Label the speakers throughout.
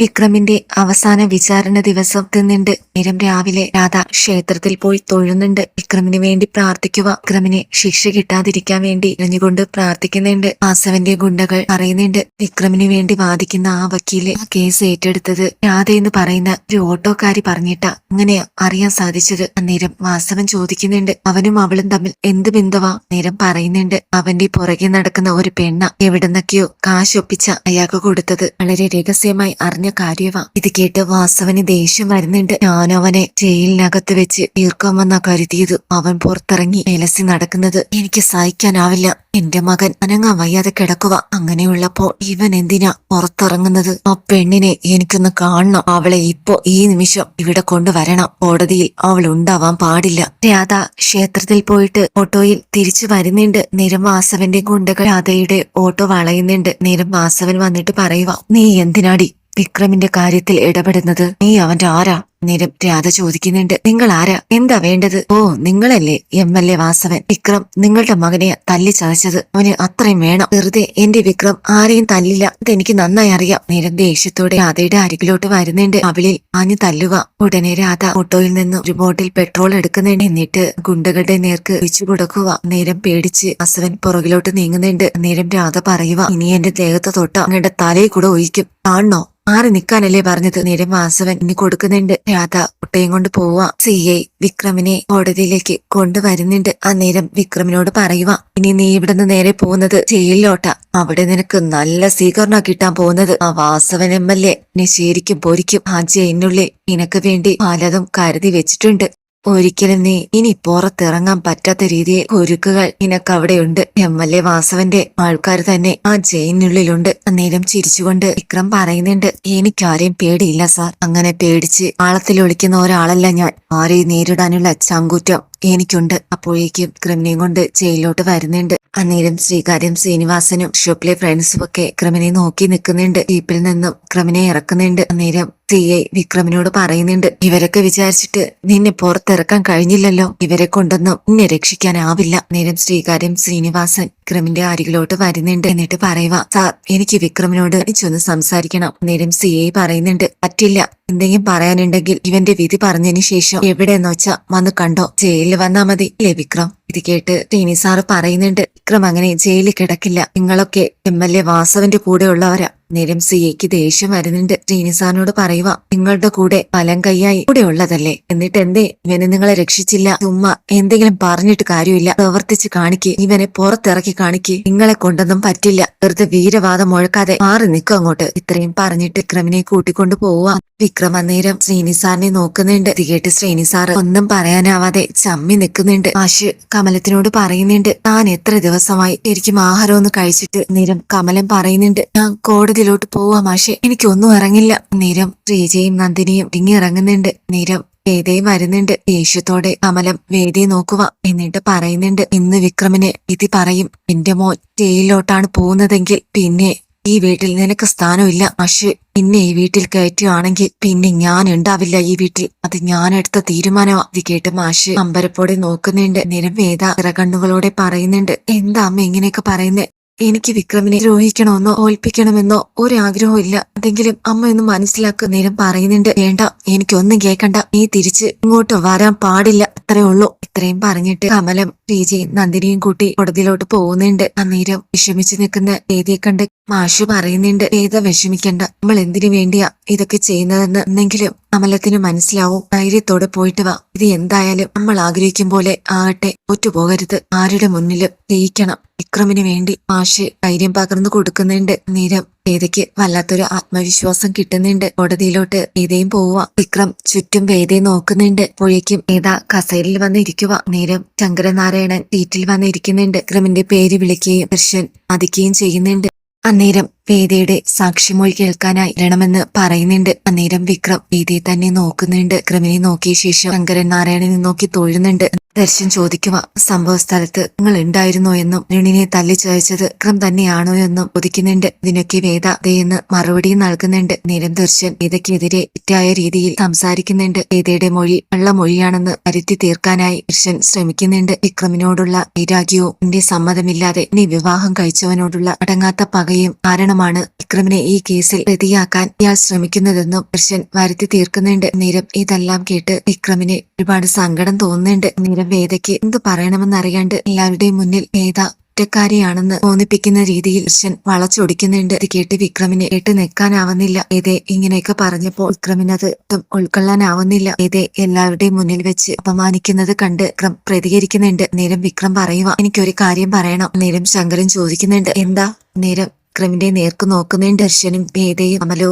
Speaker 1: വിക്രമിന്റെ അവസാന വിചാരണ ദിവസത്തിൽ നിന്ന് നേരം രാവിലെ രാധ ക്ഷേത്രത്തിൽ പോയി തൊഴുന്നുണ്ട്. വിക്രമിന് വേണ്ടി പ്രാർത്ഥിക്കുക. വിക്രമിനെ ശിക്ഷ കിട്ടാതിരിക്കാൻ വേണ്ടി ഇറഞ്ഞുകൊണ്ട് പ്രാർത്ഥിക്കുന്നുണ്ട്. വാസവന്റെ ഗുണ്ടകൾ പറയുന്നുണ്ട്. വിക്രമിന് വേണ്ടി വാദിക്കുന്ന ആ വക്കീൽ ആ കേസ് ഏറ്റെടുത്തത് രാധ എന്ന് പറയുന്ന ഒരു ഓട്ടോക്കാരി പറഞ്ഞിട്ട. അങ്ങനെ അറിയാൻ സാധിച്ചത് അന്നേരം വാസവൻ ചോദിക്കുന്നുണ്ട്. അവനും അവളും തമ്മിൽ എന്ത് ബന്ധവാ? നേരം പറയുന്നുണ്ട്. അവന്റെ പുറകെ നടക്കുന്ന ഒരു പെണ്ണ എവിടുന്നൊക്കെയോ കാശൊപ്പിച്ച അയാൾക്ക് കൊടുത്തത് വളരെ രഹസ്യമായി അറിഞ്ഞ കാര്യവാ. ഇത് കേട്ട് വാസവന് ദേഷ്യം വരുന്നുണ്ട്. ഞാൻ അവനെ ജയിലിനകത്ത് വെച്ച് തീർക്കാമെന്നാ കരുതിയത്. അവൻ പുറത്തിറങ്ങി എലസി നടക്കുന്നത് എനിക്ക് സഹിക്കാനാവില്ല. എന്റെ മകൻ അനങ്ങാൻ വയ്യാതെ കിടക്കുക അങ്ങനെയുള്ളപ്പോ ഇവൻ എന്തിനാ പുറത്തിറങ്ങുന്നത്? ആ പെണ്ണിനെ എനിക്കൊന്ന് കാണണം. അവളെ ഇപ്പോ ഈ നിമിഷം ഇവിടെ കൊണ്ടുവരണം. കോടതിയിൽ അവൾ ഉണ്ടാവാൻ പാടില്ല. രാധ ക്ഷേത്രത്തിൽ പോയിട്ട് ഓട്ടോയിൽ തിരിച്ചു വരുന്നുണ്ട്. നിരം വാസവന്റെ ഗുണ്ടകൾ രാധയുടെ ഓട്ടോ വളയുന്നുണ്ട്. നിരം വാസവൻ വന്നിട്ട് പറയുക നീ എന്തിനാടി വിക്രമിന്റെ കാര്യത്തിൽ ഇടപെടുന്നത് നീ അവന്റെ ആരാ? നേരം രാധ ചോദിക്കുന്നുണ്ട്. നിങ്ങൾ ആരാ എന്താ വേണ്ടത്? ഓ നിങ്ങളല്ലേ M L A Vasavan. Vikram നിങ്ങളുടെ മകനെ തല്ലി ചതച്ചത്. അവന് അത്രയും വേണം. വെറുതെ എന്റെ വിക്രം ആരെയും തല്ലില്ല. അതെനിക്ക് നന്നായി അറിയാം. നേരം ദേഷ്യത്തോടെ രാധയുടെ അരികിലോട്ട് വരുന്നുണ്ട്. അവളിൽ ആഞ്ഞു തല്ലുക. ഉടനെ രാധ ഓട്ടോയിൽ നിന്ന് ഒരു ബോട്ടിൽ പെട്രോൾ എടുക്കുന്നുണ്ട്. എന്നിട്ട് ഗുണ്ടകളുടെ നേർക്ക് വെച്ചു കൊടുക്കുക. നേരം പേടിച്ച് വാസവൻ പുറകിലോട്ട് നീങ്ങുന്നുണ്ട്. നേരം രാധ പറയുക ഇനി എന്റെ ദേഹത്ത് തൊട്ട അങ്ങയുടെ തലയിൽ കൂടെ ഒഴിക്കും. കാണണോ? മാറി നിൽക്കാനല്ലേ പറഞ്ഞത്? നേരം വാസവൻ ഇനി കൊടുക്കുന്നുണ്ട്. രാധ കുട്ടയും കൊണ്ട് പോവാ. സി ഐ വിക്രമിനെ കോടതിയിലേക്ക് കൊണ്ടുവരുന്നുണ്ട്. അന്നേരം വിക്രമിനോട് പറയുക ഇനി നീ ഇവിടുന്ന് നേരെ പോകുന്നത് ജയിലിലോട്ടാ. അവിടെ നിനക്ക് നല്ല സ്വീകരണം കിട്ടാൻ പോകുന്നത്. ആ വാസവൻ എം എൽ എ ശരിക്കും പൊരിക്കും. ആ ജയിലിനുള്ളിൽ നിനക്ക് വേണ്ടി പലതും കരുതി വെച്ചിട്ടുണ്ട്. ഒരിക്കലും നീ ഇനി പുറത്തിറങ്ങാൻ പറ്റാത്ത രീതിയിൽ ഒരുക്കുകൾ നിനക്ക് അവിടെയുണ്ട്. എം എൽ എ വാസവന്റെ ആൾക്കാർ തന്നെ ആ ജയിലിനുള്ളിലുണ്ട്. അന്നേരം ചിരിച്ചുകൊണ്ട് വിക്രം പറയുന്നുണ്ട് എനിക്കാരെയും പേടിയില്ല സാർ. അങ്ങനെ പേടിച്ച് ആളത്തിൽ ഒളിക്കുന്ന ഒരാളല്ല ഞാൻ. ആരെയും നേരിടാനുള്ള ചങ്കൂറ്റം എനിക്കുണ്ട്. അപ്പോഴേക്കും ക്രിമിനെയും കൊണ്ട് ജയിലിലോട്ട് വരുന്നുണ്ട്. അന്നേരം ശ്രീകാര്യം ശ്രീനിവാസനും ഷോപ്പിലെ ഫ്രണ്ട്സും ഒക്കെ ക്രിമിനെ നോക്കി നിൽക്കുന്നുണ്ട്. ജീപ്പിൽ നിന്നും ക്രിമിനെ ഇറക്കുന്നുണ്ട്. അന്നേരം സി വിക്രമിനോട് പറയുന്നുണ്ട്. ഇവരൊക്കെ വിചാരിച്ചിട്ട് നിന്നെ പുറത്തിറക്കാൻ കഴിഞ്ഞില്ലല്ലോ. ഇവരെ കൊണ്ടൊന്നും നിന്നെ രക്ഷിക്കാനാവില്ല. നേരം ശ്രീകാര്യം ശ്രീനിവാസൻ വിക്രമിന്റെ അരികിലോട്ട് വരുന്നുണ്ട്. എന്നിട്ട് പറയുക സാർ എനിക്ക് വിക്രമിനോട് എനിച്ചൊന്ന് സംസാരിക്കണം. നേരം സി ഐ പറയുന്നുണ്ട് പറ്റില്ല. എന്തെങ്കിലും പറയാനുണ്ടെങ്കിൽ ഇവന്റെ വിധി പറഞ്ഞതിന് ശേഷം എവിടെയെന്ന് വെച്ചാ വന്ന് കണ്ടോ? ജയിലിൽ വന്നാ മതി. അല്ലേ വിക്രം? ഇത് കേട്ട് ടീനി സാറ് പറയുന്നുണ്ട് വിക്രം അങ്ങനെ ജയിലിൽ കിടക്കില്ല. നിങ്ങളൊക്കെ എം എൽ എ വാസവന്റെ കൂടെ ഉള്ളവരാ നേരം സി എക്ക് ദേഷ്യം വരുന്നുണ്ട്. ടീനി സാറിനോട് പറയുക നിങ്ങളുടെ കൂടെ ഫലം കൈയായി കൂടെ ഉള്ളതല്ലേ? എന്നിട്ട് എന്തേ ഇവനെ നിങ്ങളെ രക്ഷിച്ചില്ല. ഉമ്മ എന്തെങ്കിലും പറഞ്ഞിട്ട് കാര്യമില്ല. പ്രവർത്തിച്ച് കാണിക്ക്. ഇവനെ പുറത്തിറക്കി കാണിക്ക്. നിങ്ങളെ കൊണ്ടൊന്നും പറ്റില്ല. വെറുതെ വീരവാദം മുഴക്കാതെ മാറി നിൽക്കും അങ്ങോട്ട്. ഇത്രയും പറഞ്ഞിട്ട് വിക്രമിനെ കൂട്ടിക്കൊണ്ടു പോവാ. വിക്രം അന്നേരം ശ്രീനിസാറിനെ നോക്കുന്നുണ്ട്. ഇത് കേട്ട് ശ്രീനിസാർ ഒന്നും പറയാനാവാതെ ചമ്മി നിൽക്കുന്നുണ്ട്. ആശ് കമലത്തിനോട് പറയുന്നുണ്ട് താൻ എത്ര ദിവസമായി ശരിക്കും ആഹാരം ഒന്ന് കഴിച്ചിട്ട് നേരം കമലം പറയുന്നുണ്ട് ഞാൻ കോടതിയിലോട്ട് പോവാ മാഷെ എനിക്കൊന്നും ഇറങ്ങില്ല. നേരം ശ്രീജയും നന്ദിനിയും ഇങ്ങി ഇറങ്ങുന്നുണ്ട്. നേരം വേദയും വരുന്നുണ്ട്. ദേഷ്യത്തോടെ കമലം വേദിയെ നോക്കുക എന്നിട്ട് പറയുന്നുണ്ട് ഇന്ന് വിക്രമിന് വിധി പറയും. എന്റെ മോൻ ജയിലിലോട്ടാണ് പോകുന്നതെങ്കിൽ പിന്നെ ഈ വീട്ടിൽ നിനക്ക് സ്ഥാനമില്ല അഷ് പിന്നെ ഈ വീട്ടിൽ കയറ്റുകയാണെങ്കിൽ പിന്നെ ഞാൻ ഉണ്ടാവില്ല ഈ വീട്ടിൽ. അത് ഞാൻ എടുത്ത തീരുമാനമാ. ഇത് കേട്ട് മാഷ് അമ്പരപ്പോടെ നോക്കുന്നുണ്ട്. നിരം വേദ ഇറകണ്ണുകളോടെ പറയുന്നുണ്ട്. എന്താ അമ്മ ഇങ്ങനെയൊക്കെ പറയുന്നേ? എനിക്ക് വിക്രമിനെ ദ്രോഹിക്കണമെന്നോ ഓൽപ്പിക്കണമെന്നോ ഒരാഗ്രഹവും ഇല്ല അതെങ്കിലും അമ്മ ഒന്ന് മനസ്സിലാക്കുന്നേരം പറയുന്നുണ്ട് വേണ്ട എനിക്കൊന്നും കേൾക്കണ്ട. നീ തിരിച്ച് ഇങ്ങോട്ട് വരാൻ പാടില്ല. അത്രേ ഉള്ളൂ. ഇത്രയും പറഞ്ഞിട്ട് കമലം ശ്രീജയും നന്ദിനിയും കൂട്ടി കോടതിയിലോട്ട് പോകുന്നുണ്ട്. അന്നേരം വിഷമിച്ചു നിൽക്കുന്ന വേദിയെ കണ്ട് മാഷു പറയുന്നുണ്ട് വേദ വിഷമിക്കണ്ട. നമ്മൾ എന്തിനു വേണ്ടിയാ ഇതൊക്കെ ചെയ്യുന്നതെന്ന്? എന്നെങ്കിലും കമലത്തിന് മനസ്സിലാവും ധൈര്യത്തോടെ പോയിട്ട് വാ. ഇത് എന്തായാലും നമ്മൾ ആഗ്രഹിക്കും പോലെ ആകട്ടെ ഒറ്റുപോകരുത്. ആരുടെ മുന്നിലും ജയിക്കണം വിക്രമിന് വേണ്ടി മാഷ് ധൈര്യം പകർന്നു കൊടുക്കുന്നുണ്ട്. നേരം വേദയ്ക്ക് വല്ലാത്തൊരു ആത്മവിശ്വാസം കിട്ടുന്നുണ്ട്. കോടതിയിലോട്ട് വേദയും പോവുക വിക്രം ചുറ്റും വേദയെ നോക്കുന്നുണ്ട്. പുഴയ്ക്കും വേദ കസേരയിൽ വന്നിരിക്കുക നേരം ശങ്കരനാരായണൻ സീറ്റിൽ വന്നിരിക്കുന്നുണ്ട്. വിക്രമിന്റെ പേര് വിളിക്കുകയും ദർശൻ മതിക്കുകയും ചെയ്യുന്നുണ്ട്. അന്നേരം വേദയുടെ സാക്ഷിമൊഴി കേൾക്കാനായി വരണമെന്ന് പറയുന്നുണ്ട്. അന്നേരം വിക്രം വേദിയെ തന്നെ നോക്കുന്നുണ്ട്. വിക്രമിനെ നോക്കിയ ശേഷം ശങ്കരൻ നാരായണനെ നോക്കി തൊഴുന്നുണ്ട്. ദർശൻ ചോദിക്കുക സംഭവ സ്ഥലത്ത് നിങ്ങൾ ഉണ്ടായിരുന്നോ എന്നും രുണിനെ തല്ലി ചോദിച്ചത് വിക്രം തന്നെയാണോ എന്നും ചോദിക്കുന്നുണ്ട്. ഇതിനൊക്കെ വേദ അതെയെന്ന് മറുപടി നൽകുന്നുണ്ട്. നേരം ദർശൻ വേദയ്ക്കെതിരെ തെറ്റായ രീതിയിൽ സംസാരിക്കുന്നുണ്ട്. വേദയുടെ മൊഴി കള്ളമൊഴിയാണെന്ന് വരുത്തി തീർക്കാനായി ദർശൻ ശ്രമിക്കുന്നുണ്ട്. വിക്രമിനോടുള്ള വൈരാഗ്യവും എന്റെ സമ്മതമില്ലാതെ ഇനി വിവാഹം കഴിച്ചവനോടുള്ള അടങ്ങാത്ത പകയും കാരണമാണ് വിക്രമിനെ ഈ കേസിൽ പ്രതിയാക്കാൻ ഇയാൾ ശ്രമിക്കുന്നതെന്നും ദർശൻ വരുത്തി തീർക്കുന്നുണ്ട്. നേരം ഇതെല്ലാം കേട്ട് വിക്രമിന് ഒരുപാട് സങ്കടം തോന്നുന്നുണ്ട്. നേരം വേദയ്ക്ക് എന്ത് പറയണമെന്നറിയാണ്ട് എല്ലാവരുടെയും മുന്നിൽ വേദ കുറ്റക്കാരിയാണെന്ന് തോന്നിപ്പിക്കുന്ന രീതിയിൽ ദർശൻ വളച്ചൊടിക്കുന്നുണ്ട്. ഇത് കേട്ട് വിക്രമിനെ കേട്ട് നിൽക്കാനാവുന്നില്ല. ഏതേ ഇങ്ങനെയൊക്കെ പറഞ്ഞപ്പോൾ വിക്രമിന് അത് ഒട്ടും ഉൾക്കൊള്ളാനാവുന്നില്ല. ഏതേ എല്ലാവരുടെയും മുന്നിൽ വെച്ച് അപമാനിക്കുന്നത് കണ്ട് വിക്രം പ്രതികരിക്കുന്നുണ്ട്. നേരം വിക്രം പറയുക എനിക്കൊരു കാര്യം പറയണം. നേരം ശങ്കരൻ ചോദിക്കുന്നുണ്ട് എന്താ? നേരം വിക്രമിന്റെ നേർക്ക് നോക്കുന്നതിന് ദർശനും വേദയും അമലോ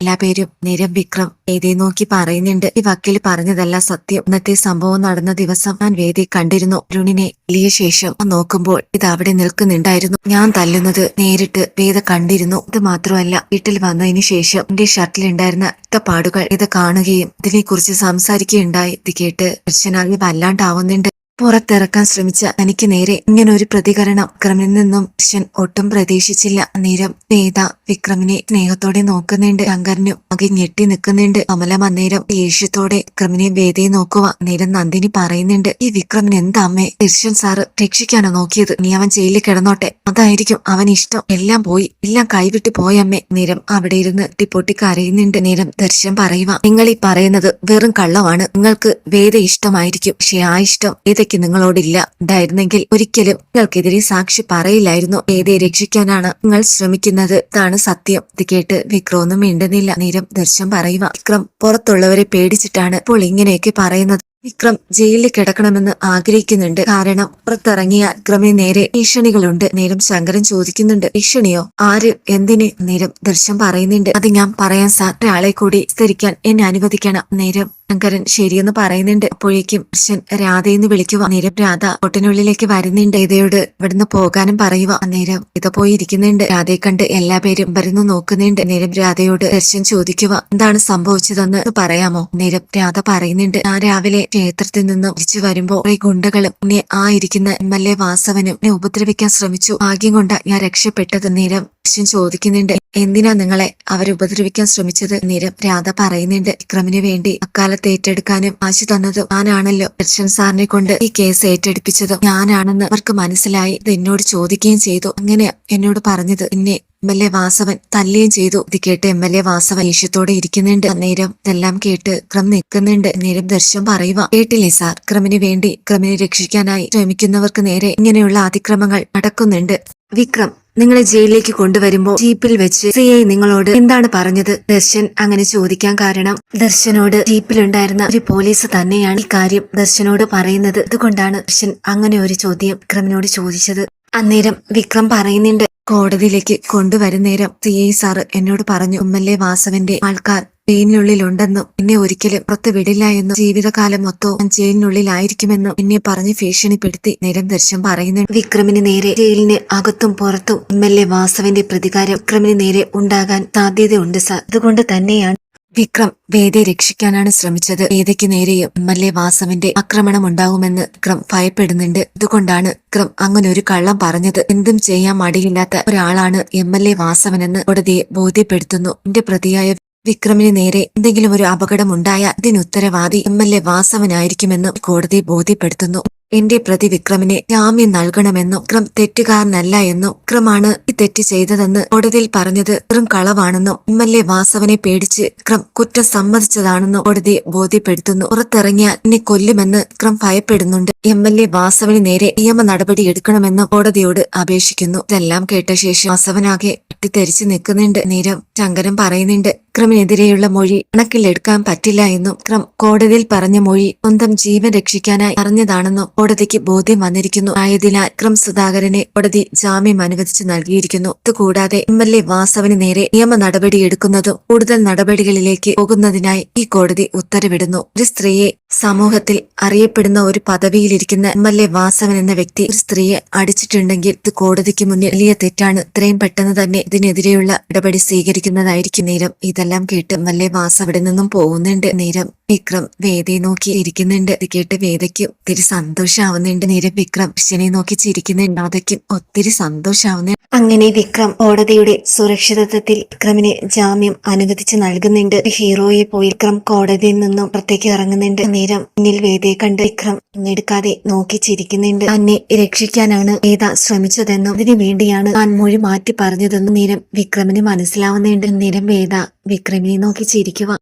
Speaker 1: എല്ലാ പേരും നേരം വിക്രം വേദിയെ നോക്കി പറയുന്നുണ്ട്. ഈ വക്കീൽ പറഞ്ഞതല്ല സത്യം. ഇന്നത്തെ സംഭവം നടന്ന ദിവസം ഞാൻ വേദി കണ്ടിരുന്നു. അരുണിനെ വലിയ ശേഷം നോക്കുമ്പോൾ ഇത് അവിടെ നിൽക്കുന്നുണ്ടായിരുന്നു. ഞാൻ തല്ലുന്നത് നേരിട്ട് വേദ കണ്ടിരുന്നു. ഇത് മാത്രമല്ല വീട്ടിൽ വന്നതിന് ശേഷം എന്റെ ഷർട്ടിലുണ്ടായിരുന്ന ഇത്തപ്പാടുകൾ ഇത് കാണുകയും ഇതിനെക്കുറിച്ച് സംസാരിക്കുകയുണ്ടായി. ഇത് കേട്ട് ദർശനാകെ വല്ലാണ്ടാവുന്നുണ്ട്. പുറത്തിറക്കാൻ ശ്രമിച്ച തനിക്ക് നേരെ ഇങ്ങനെ ഒരു പ്രതികരണം. വിക്രമിൽ നിന്നും കൃഷൻ ഒട്ടും പ്രതീക്ഷിച്ചില്ല. അന്നേരം വേദ വിക്രമിനെ സ്നേഹത്തോടെ നോക്കുന്നുണ്ട്. ശങ്കരനും ആകെ ഞെട്ടി നിൽക്കുന്നുണ്ട്. അമലം അന്നേരം ദേഷ്യത്തോടെ വിക്രമിനെ വേദയെ നോക്കുക. അന്നേരം നന്ദിനി പറയുന്നുണ്ട് ഈ വിക്രമിന് എന്താ അമ്മേ? കൃഷൻ സാറ് രക്ഷിക്കാനോ നോക്കിയത്? നീ അവൻ ജയിലിൽ കിടന്നോട്ടെ? അതായിരിക്കും അവൻ ഇഷ്ടം. എല്ലാം പോയി. എല്ലാം കൈവിട്ട് പോയമ്മേ നേരം അവിടെ ഇരുന്ന് ടിപ്പൊട്ടി കരയുന്നുണ്ട്. നേരം ദർശൻ പറയുക നിങ്ങൾ ഈ പറയുന്നത് വെറും കള്ളമാണ്. നിങ്ങൾക്ക് വേദ ഇഷ്ടമായിരിക്കും. പക്ഷെ ആ ഇഷ്ടം വേദയ്ക്ക് നിങ്ങളോടില്ല. ഉണ്ടായിരുന്നെങ്കിൽ ഒരിക്കലും നിങ്ങൾക്കെതിരെ സാക്ഷി പറയില്ലായിരുന്നു. ഏതെ രക്ഷിക്കാനാണ് നിങ്ങൾ ശ്രമിക്കുന്നത്? ഇതാണ് സത്യം. ഇത് കേട്ട് വിക്രമൊന്നും മിണ്ടുന്നില്ല. നേരം ദർശൻ പറയുക. വിക്രം പുറത്തുള്ളവരെ പേടിച്ചിട്ടാണ് ഇപ്പോൾ ഇങ്ങനെയൊക്കെ പറയുന്നത്. വിക്രം ജയിലിൽ കിടക്കണമെന്ന് ആഗ്രഹിക്കുന്നുണ്ട്. കാരണം പുറത്തിറങ്ങിയ വിക്രമെ നേരെ ഭീഷണികളുണ്ട്. നേരം ശങ്കരൻ ചോദിക്കുന്നുണ്ട് ഭീഷണിയോ? ആര്? എന്തിന്? നേരം ദൃശ്യം പറയുന്നുണ്ട് അത് ഞാൻ പറയാൻ ഒരാളെ കൂടി സ്ഥിരിക്കാൻ എന്നെ അനുവദിക്കണം. നേരം ശങ്കരൻ ശരിയെന്ന് പറയുന്നുണ്ട്. അപ്പോഴേക്കും ദർശൻ രാധയെന്ന് വിളിക്കുക. നേരം രാധ കൊട്ടിനുള്ളിലേക്ക് വരുന്നുണ്ട്. ഇതയോട് ഇവിടുന്ന് പോകാനും പറയുക. നേരം ഇത് പോയി ഇരിക്കുന്നുണ്ട് രാധയെ കണ്ട് എല്ലാ പേരും വരുന്നു നോക്കുന്നുണ്ട്. നേരം രാധയോട് ദർശൻ ചോദിക്കുക എന്താണ് സംഭവിച്ചതെന്ന്? പറയാമോ? നേരം രാധ പറയുന്നുണ്ട് ഞാൻ രാവിലെ ക്ഷേത്രത്തിൽ നിന്ന് തിരിച്ചു വരുമ്പോ കുറെ ഗുണ്ടകളും എന്നെ ആ ഇരിക്കുന്ന എം എൽ എ വാസവനും എന്നെ ഉപദ്രവിക്കാൻ ശ്രമിച്ചു. ഭാഗ്യം കൊണ്ട് ഞാൻ രക്ഷപ്പെട്ടത് നേരം ദർശൻ ചോദിക്കുന്നുണ്ട് എന്തിനാ നിങ്ങളെ അവരെ ഉപദ്രവിക്കാൻ ശ്രമിച്ചത്? നേരം രാധ പറയുന്നുണ്ട് വിക്രമിന് വേണ്ടി അക്കാലത്ത് ഏറ്റെടുക്കാനും ആശി തന്നതും ഞാനാണല്ലോ ദർശൻ സാറിനെ കൊണ്ട് ഈ കേസ് ഏറ്റെടുപ്പിച്ചതും. ഞാനാണെന്ന് അവർക്ക് മനസ്സിലായി. ഇത് എന്നോട് ചോദിക്കുകയും ചെയ്തു. അങ്ങനെ എന്നോട് പറഞ്ഞത് എന്നെ എം എൽ എ വാസവൻ തല്ലുകയും ചെയ്തു. ഇത് കേട്ട് എം എൽ എ വാസവൻ ഈഷ്യത്തോടെ ഇരിക്കുന്നുണ്ട്. അന്നേരം ഇതെല്ലാം കേട്ട് ക്രം നിൽക്കുന്നുണ്ട്. നേരം ദർശനം പറയുക കേട്ടില്ലേ സാർ? ക്രമിന് വേണ്ടി ക്രമിനെ രക്ഷിക്കാനായി ശ്രമിക്കുന്നവർക്ക് നേരെ ഇങ്ങനെയുള്ള അതിക്രമങ്ങൾ നടക്കുന്നുണ്ട്. വിക്രം നിങ്ങളെ ജയിലിലേക്ക് കൊണ്ടുവരുമ്പോൾ ജീപ്പിൽ വെച്ച് സി ഐ നിങ്ങളോട് എന്താണ് പറഞ്ഞത്? ദർശൻ അങ്ങനെ ചോദിക്കാൻ കാരണം ദർശനോട് ജീപ്പിലുണ്ടായിരുന്ന ഒരു പോലീസ് തന്നെയാണ് ഈ കാര്യം ദർശനോട് പറയുന്നത്. അതുകൊണ്ടാണ് ദർശൻ അങ്ങനെ ഒരു ചോദ്യം വിക്രമിനോട് ചോദിച്ചത്. അന്നേരം വിക്രം പറയുന്നുണ്ട് കോടതിയിലേക്ക് കൊണ്ടുവരുന്നേരം സി ഐ സാറ് എന്നോട് പറഞ്ഞു എം എൽ എ വാസവന്റെ ആൾക്കാർ ജയിലിനുള്ളിലുണ്ടെന്നും എന്നെ ഒരിക്കലും പുറത്ത് വിടില്ല എന്നും ജീവിതകാലം മൊത്തവും ഞാൻ ചെയിനിനുള്ളിലായിരിക്കുമെന്നും എന്നെ പറഞ്ഞ് ഭീഷണിപ്പെടുത്തി നിരന്തരം പറയുന്നു വിക്രമിന് നേരെ ജയിലിന് അകത്തും പുറത്തും എം എൽ എ വാസവന്റെ പ്രതികാരം വിക്രമിന് നേരെ ഉണ്ടാകാൻ സാധ്യതയുണ്ട് സാർ. അതുകൊണ്ട് തന്നെയാണ് വിക്രം വേദയെ രക്ഷിക്കാനാണ് ശ്രമിച്ചത്. വേദയ്ക്ക് നേരെയും എം എൽ എ വാസവന്റെ ആക്രമണം ഉണ്ടാകുമെന്ന് വിക്രം ഭയപ്പെടുന്നുണ്ട്. അതുകൊണ്ടാണ് വിക്രം അങ്ങനെ ഒരു കള്ളം പറഞ്ഞത്. എന്തും ചെയ്യാൻ മടിയില്ലാത്ത ഒരാളാണ് എം എൽ എ വാസവനെന്ന് കോടതിയെ ബോധ്യപ്പെടുത്തുന്നു. എന്റെ പ്രതിയായ വിക്രമിന് നേരെ എന്തെങ്കിലും ഒരു അപകടമുണ്ടായ ഇതിനുത്തരവാദി എം എൽ എ വാസവനായിരിക്കുമെന്നും കോടതി ബോധ്യപ്പെടുത്തുന്നു. എന്റെ പ്രതി വിക്രമിനെ ജാമ്യം നൽകണമെന്നും വിക്രം തെറ്റുകാരനല്ല എന്നും വിക്രമാണ് തെറ്റ് ചെയ്തതെന്ന് കോടതിയിൽ പറഞ്ഞത് വെറും കളവാണെന്നും എം എൽ എ വാസവനെ പേടിച്ച് വിക്രം കുറ്റം സമ്മതിച്ചതാണെന്നും കോടതി ബോധ്യപ്പെടുത്തുന്നു. പുറത്തിറങ്ങിയാൽ എന്നെ കൊല്ലുമെന്ന് വിക്രം ഭയപ്പെടുന്നുണ്ട്. എം എൽ എ വാസവന് നേരെ നിയമ നടപടി എടുക്കണമെന്നും കോടതിയോട് അപേക്ഷിക്കുന്നു. ഇതെല്ലാം കേട്ട ശേഷം വാസവനാകെ പൊട്ടിത്തെറിച്ച് നിൽക്കുന്നുണ്ട്. നേരം ശങ്കരൻ പറയുന്നുണ്ട് വിക്രമിനെതിരെയുള്ള മൊഴി കണക്കിലെടുക്കാൻ പറ്റില്ല എന്നും വിക്രം കോടതിയിൽ പറഞ്ഞ മൊഴി സ്വന്തം ജീവൻ രക്ഷിക്കാനായി അറിഞ്ഞതാണെന്നും കോടതിക്ക് ബോധ്യം വന്നിരിക്കുന്നു. ആയതിനാൽ വിക്രം സുധാകരനെ കോടതി ജാമ്യം അനുവദിച്ചു നൽകിയിരിക്കുന്നു. ഇതുകൂടാതെ എം എൽ എ വാസവന് നേരെ നിയമ നടപടിയെടുക്കുന്നതും കൂടുതൽ നടപടികളിലേക്ക് പോകുന്നതിനായി ഈ കോടതി ഉത്തരവിടുന്നു. ഒരു സ്ത്രീയെ സമൂഹത്തിൽ അറിയപ്പെടുന്ന ഒരു പദവിയിലിരിക്കുന്ന എം എൽ എ വാസവൻ എന്ന വ്യക്തി ഒരു സ്ത്രീയെ അടിച്ചിട്ടുണ്ടെങ്കിൽ ഇത് കോടതിക്ക് മുന്നിൽ വലിയ തെറ്റാണ്. ഇത്രയും പെട്ടെന്ന് തന്നെ ഇതിനെതിരെയുള്ള നടപടി സ്വീകരിക്കുന്നതായിരിക്കും നേരം. ഇതെല്ലാം കേട്ട് എം എൽ എ വാസ് അവിടെ നിന്നും പോകുന്നുണ്ട്. നേരം വിക്രം വേദയെ നോക്കി ഇരിക്കുന്നുണ്ട്. ഇത് കേട്ട് വേദയ്ക്ക് ഒത്തിരി സന്തോഷാവുന്നുണ്ട്. നേരം വിക്രം കൃഷ്ണനെ നോക്കി ചിരിക്കുന്നുണ്ട്. അതൊക്കെ ഒത്തിരി സന്തോഷമാവുന്നുണ്ട് അങ്ങനെ വിക്രം കോടതിയുടെ സുരക്ഷിതത്വത്തിൽ വിക്രമിന് ജാമ്യം അനുവദിച്ച് നൽകുന്നുണ്ട്. ഹീറോയെ പോയി വിക്രം കോടതിയിൽ നിന്നും പുറത്തേക്ക് ഇറങ്ങുന്നുണ്ട്. നേരം മുന്നിൽ വേദയെ കണ്ട് വിക്രം എടുക്കാതെ നോക്കി ചിരിക്കുന്നുണ്ട്. തന്നെ രക്ഷിക്കാനാണ് വേദ ശ്രമിച്ചതെന്നും അതിനു വേണ്ടിയാണ് താൻ മൊഴി മാറ്റി പറഞ്ഞതെന്നും നേരം വിക്രമിന് മനസ്സിലാവുന്നുണ്ട്. നേരം വേദ വിക്രമിനെ നോക്കി ചിരിക്കുക